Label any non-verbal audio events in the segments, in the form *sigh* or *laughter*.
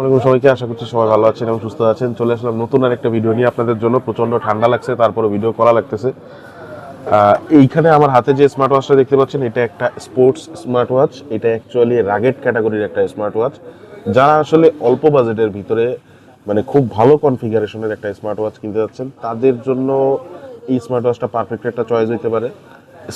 আসসালামাইকুম সবাইকে, আশা করছি সবাই ভালো আছেন এবং সুস্থ আছেন। চলে আসলাম নতুন আর একটা ভিডিও নিয়ে আপনাদের জন্য। প্রচণ্ড ঠান্ডা লাগছে তারপরে ভিডিও করা লাগতেছে। এইখানে আমার হাতে যে স্মার্ট ওয়াচটা দেখতে পাচ্ছেন, এটা একটা স্পোর্টস স্মার্ট ওয়াচ এটা অ্যাকচুয়ালি রাগেট ক্যাটাগরির একটা স্মার্ট ওয়াচ যারা আসলে অল্প বাজেটের ভিতরে মানে খুব ভালো কনফিগারেশনের একটা স্মার্ট ওয়াচ কিনতে যাচ্ছেন। তাদের জন্য এই স্মার্ট ওয়াচটা পারফেক্ট একটা চয়েস হতে পারে।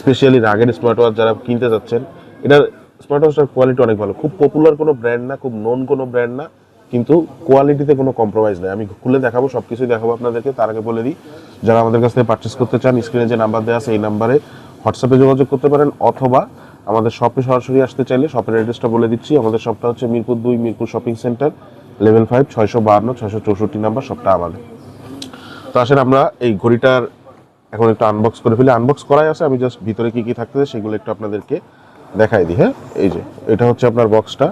স্পেশালি রাগের স্মার্ট ওয়াচ যারা কিনতে যাচ্ছেন, এটার স্মার্ট ওয়াচটার কোয়ালিটি অনেক ভালো। খুব পপুলার কোনো ব্র্যান্ড না, খুব নোন কোনো ব্র্যান্ড না। কিন্তু কোয়ালিটিতে কোনো কম্প্রোমাইজ নেই। আমি খুলে দেখাবো সব কিছুই দেখাবো আপনাদেরকে। তার আগে বলে দিই, যারা আমাদের কাছ থেকে পারচেস করতে চান স্ক্রিনে যে নাম্বার দেওয়া আছে, এই নাম্বারে হোয়াটসঅ্যাপে যোগাযোগ করতে পারেন, অথবা আমাদের শপে সরাসরি আসতে চাইলে শপের অ্যাড্রেসটা বলে দিচ্ছি। আমাদের শপটা হচ্ছে মিরপুর দুই, Mirpur shopping centre level five ছয়শো বাহান্ন ছয়শো চৌষট্টি নাম্বার শপটা আমাদের। তো আসেন আমরা এই ঘড়িটার এখন একটু আনবক্স করে ফেলি। আনবক্স করাই আছে, আমি জাস্ট ভিতরে কী কী থাকতেছে সেগুলো একটু আপনাদেরকে দেখাই দিই হ্যাঁ? এই যে, এটা হচ্ছে আপনার বক্সটা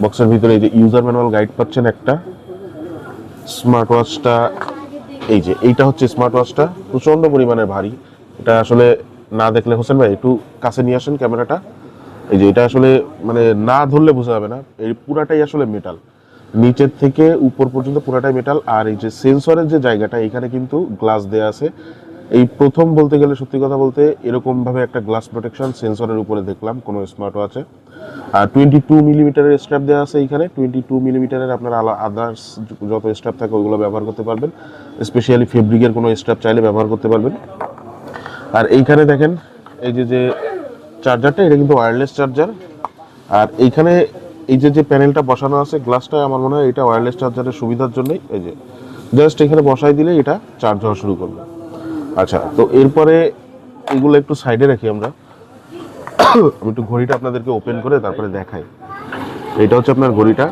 বক্সের ভিতরে এই যে ইউজার ম্যানুয়াল গাইড পাচ্ছেন একটা স্মার্ট ওয়াচটা এই যে এইটা হচ্ছে স্মার্ট ওয়াচটা প্রচণ্ড পরিমাণে ভারী। এটা আসলে না দেখলে, হোসেন ভাই, একটু কাছে নিয়ে আসেন ক্যামেরাটা। এই যে এটা আসলে মানে না ধরলে বোঝা যাবে না এই পুরাটাই আসলে মেটাল নিচের থেকে উপর পর্যন্ত পুরাটাই মেটাল আর এই যে সেন্সরের যে জায়গাটা, এখানে কিন্তু গ্লাস দেওয়া আছে। এই প্রথম বলতে গেলে সত্যি কথা বলতে এরকম ভাবে একটা গ্লাস প্রোটেকশন সেন্সরের উপরে দেখলাম, কোনো স্মার্ট ওয়াচে আর টোয়েন্টি টু মিলিমিটারের স্ট্র্যাপ দেওয়া আছে এখানে টোয়েন্টি টু মিলিমিটারের আপনার আদার্স যত স্ট্র্যাপ থাকে ওইগুলো ব্যবহার করতে পারবেন। স্পেশালি ফেব্রিকের কোনো স্ট্র্যাপ চাইলে ব্যবহার করতে পারবেন। আর এইখানে দেখেন, এই যে যে চার্জারটা এটা কিন্তু ওয়্যারলেস চার্জার আর এইখানে এই যে যে প্যানেলটা বসানো আছে গ্লাসটা আমার মনে হয় এটা ওয়্যারলেস চার্জারের সুবিধার জন্যই। এই যে জাস্ট এখানে বসাই দিলে এটা চার্জ হওয়া শুরু করবে। আচ্ছা তো এরপরে এগুলো একটু সাইডে রাখি আমরা। আমি একটু ঘড়িটা আপনাদেরকে ওপেন করে তারপরে দেখাই। এটা হচ্ছে আপনার ঘড়িটা।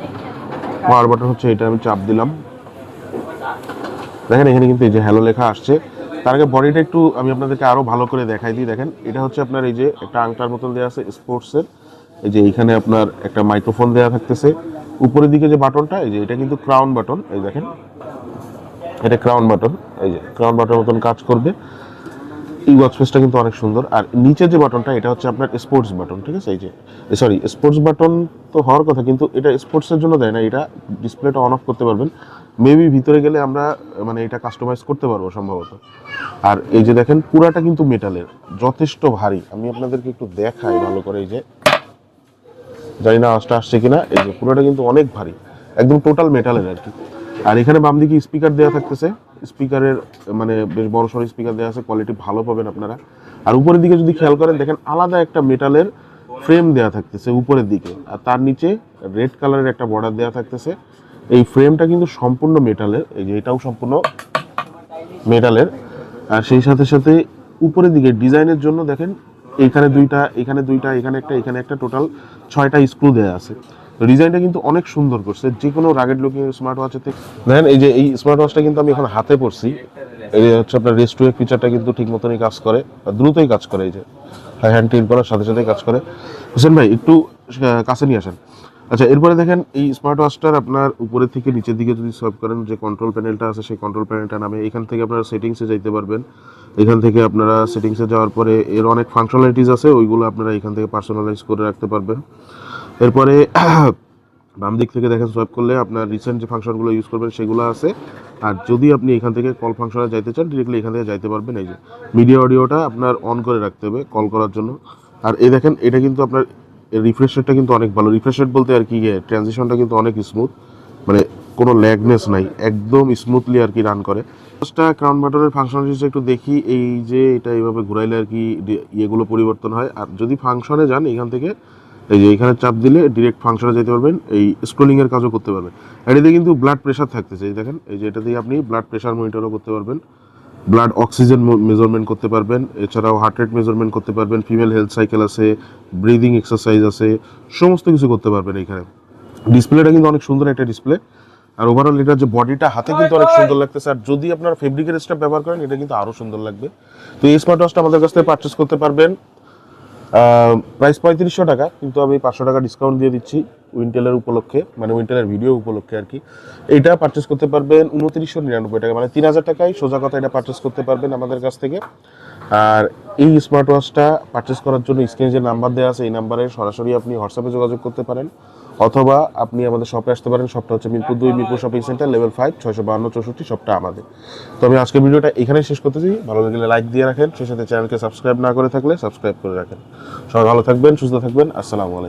পাওয়ার বাটন হচ্ছে এটা, আমি চাপ দিলাম। দেখেন, এখানে কিন্তু এই যে হ্যালো লেখা আসছে। তার আগে বডিটা একটু আমি আপনাদেরকে আরও ভালো করে দেখাই দিই। দেখেন, এটা হচ্ছে আপনার এই যে একটা আংটার মতন দেওয়া আছে স্পোর্টসের এই যে এইখানে আপনার একটা মাইক্রোফোন দেওয়া থাকতেছে। উপরের দিকে যে বাটনটা এই যে এটা কিন্তু ক্রাউন বাটন এই দেখেন এটা ক্রাউন বাটন এই যে ক্রাউন বাটন মতন কাজ করবে। এই ওয়াচ ফেসটা কিন্তু অনেক সুন্দর। আর নিচে যে বাটনটা এটা হচ্ছে আপনার স্পোর্টস বাটন ঠিক আছে? এই যে সরি স্পোর্টস বাটন তো হওয়ার কথা, কিন্তু এটা স্পোর্টসের জন্য দেয় না, এটা ডিসপ্লেটা অন অফ করতে পারবেন। মেবি ভিতরে গেলে আমরা মানে এটা কাস্টমাইজ করতে পারব সম্ভবত। আর এই যে দেখেন, পুরাটা কিন্তু মেটালের যথেষ্ট ভারী। আমি আপনাদেরকে একটু দেখাই ভালো করে, এই যে। জানি না, আওয়াজটা আসছে কিনা। এই যে পুরোটা কিন্তু অনেক ভারী, একদম টোটাল মেটালের আর কি। আর এখানে বাম দিকে স্পিকার দেওয়া থাকতেছে। স্পিকারের মানে বেশ বড় সড়ো স্পিকার দেওয়া আছে কোয়ালিটি ভালো পাবেন আপনারা। আর উপরের দিকে যদি খেয়াল করেন, দেখেন আলাদা একটা মেটালের ফ্রেম দেওয়া থাকতেছে উপরের দিকে। আর তার নিচে রেড কালারের একটা বর্ডার দেওয়া থাকতেছে। এই ফ্রেমটা কিন্তু সম্পূর্ণ মেটালের এই যে এটাও সম্পূর্ণ মেটালের আর সেই সাথে সাথে উপরের দিকে ডিজাইনের জন্য দেখেন, এখানে দুইটা এখানে দুইটা, এখানে একটা এখানে একটা টোটাল ছয়টা স্ক্রু দেওয়া আছে। ডিজাইনটা কিন্তু অনেক সুন্দর করছে। যে কোনো রাগেড লুকিং স্মার্ট ওয়াচের থেকে। দেখেন, এই যে এই স্মার্ট ওয়াচটা কিন্তু আমি এখন হাতে পড়ছি এই হচ্ছে আপনার রেস্ট ওয়েক ফিচারটা কিন্তু ঠিক মতনই কাজ করে দ্রুতই কাজ করে এই যে। হ্যান্ড টিল করার সাথে সাথে কাজ করে। হোসেন ভাই, একটু কাছে নিয়ে আসেন। আচ্ছা এরপরে দেখেন, এই স্মার্ট ওয়াচটার আপনার উপরে থেকে নিচের দিকে যদি সার্ভ করেন, যে কন্ট্রোল প্যানেলটা আছে, সেই কন্ট্রোল প্যানেলটা নামে, এখান থেকে আপনারা সেটিংসে যাইতে পারবেন। এখান থেকে আপনারা সেটিংসে যাওয়ার পরে এর অনেক ফাংশনালিটিস আছে, ওইগুলো আপনারা এখান থেকে পার্সোনালাইজ করে রাখতে পারবেন। এরপরে *clears throat* বাম দিক থেকে দেখেন সোয়াইপ করলে আপনার রিসেন্ট যে ফাংশনগুলো ইউজ করবেন সেগুলো আছে। আর যদি আপনি এখান থেকে কল ফাংশনে যাইতে চান ডিরেক্টলি এখান থেকে যাইতে পারবেন। এই যে মিডিয়া অডিওটা আপনার অন করে রাখতে হবে কল করার জন্য। আর এই দেখেন, এটা কিন্তু আপনার রিফ্রেশ রেটটা কিন্তু অনেক ভালো। রিফ্রেশ রেট বলতে আর কি ট্রানজিশনটা কিন্তু অনেক স্মুথ মানে কোনো ল্যাগনেস নাই, একদম স্মুথলি আর কি রান করে। ফার্স্টটা ক্রাউন বাটনের ফাংশনালিটিস একটু দেখি, এই যে এটা এইভাবে ঘুরাইলে আর কি ইয়েগুলো পরিবর্তন হয়। আর যদি ফাংশনে যান এখান থেকে এই যে এখানে চাপ দিলে ডিরেক্ট ফাংশনে যেতে পারবেন, এই স্ক্রোলিং এর কাজও করতে পারবেন। আর কিন্তু ব্লাড প্রেশার থাকতেছে, এই দেখেন, এই যে এটা দিয়ে আপনি ব্লাড প্রেশার মনিটরও করতে পারবেন ব্লাড অক্সিজেন মেজারমেন্ট করতে পারবেন, এছাড়াও হার্ট রেট মেজারমেন্ট করতে পারবেন ফিমেল হেলথ সাইকেল আছে ব্রিদিং এক্সারসাইজ আছে, সমস্ত কিছু করতে পারবেন এখানে ডিসপ্লেটা কিন্তু অনেক সুন্দর একটা ডিসপ্লে আর ওভারঅল এটার যে বডিটা হাতে কিন্তু অনেক সুন্দর লাগতেছে, আর যদি আপনার ফেব্রিকের স্টাফ ব্যবহার করেন, এটা কিন্তু আরও সুন্দর লাগবে। তো এই স্মার্ট ওয়াচটা আমাদের কাছ থেকে পারচেস করতে পারবেন প্রাইস পঁয়ত্রিশশো টাকা, কিন্তু আমি পাঁচশো টাকা ডিসকাউন্ট দিয়ে দিচ্ছি উইন্টেলের উপলক্ষে মানে উইন্টেলের ভিডিও উপলক্ষে আর কি। এটা পারচেস করতে পারবেন উনত্রিশশো নিরানব্বই টাকা মানে তিন হাজার টাকায় সোজা কথা এটা পারচেস করতে পারবেন আমাদের কাছ থেকে। আর এই স্মার্ট ওয়াচটা পারচেস করার জন্য স্ক্রিনে যে নাম্বার দেওয়া আছে, এই নাম্বারে সরাসরি আপনি হোয়াটসঅ্যাপে যোগাযোগ করতে পারেন। অথবা আপনি আমাদের শপে আসতে পারেন শপটা হচ্ছে মিরপুর দুই, Mirpur shopping centre level five ছয়শো বান্ন চৌষট্টি শপটা আমাদের। তো আমি আজকের ভিডিওটা এখানেই শেষ করতেছি। ভালো লাগলে লাইক দিয়ে রাখেন, সেই সাথে চ্যানেলকে সাবস্ক্রাইব না করে থাকলে সাবস্ক্রাইব করে রাখেন। সবাই ভালো থাকবেন, সুস্থ থাকবেন, আসসালামু আলাইকুম।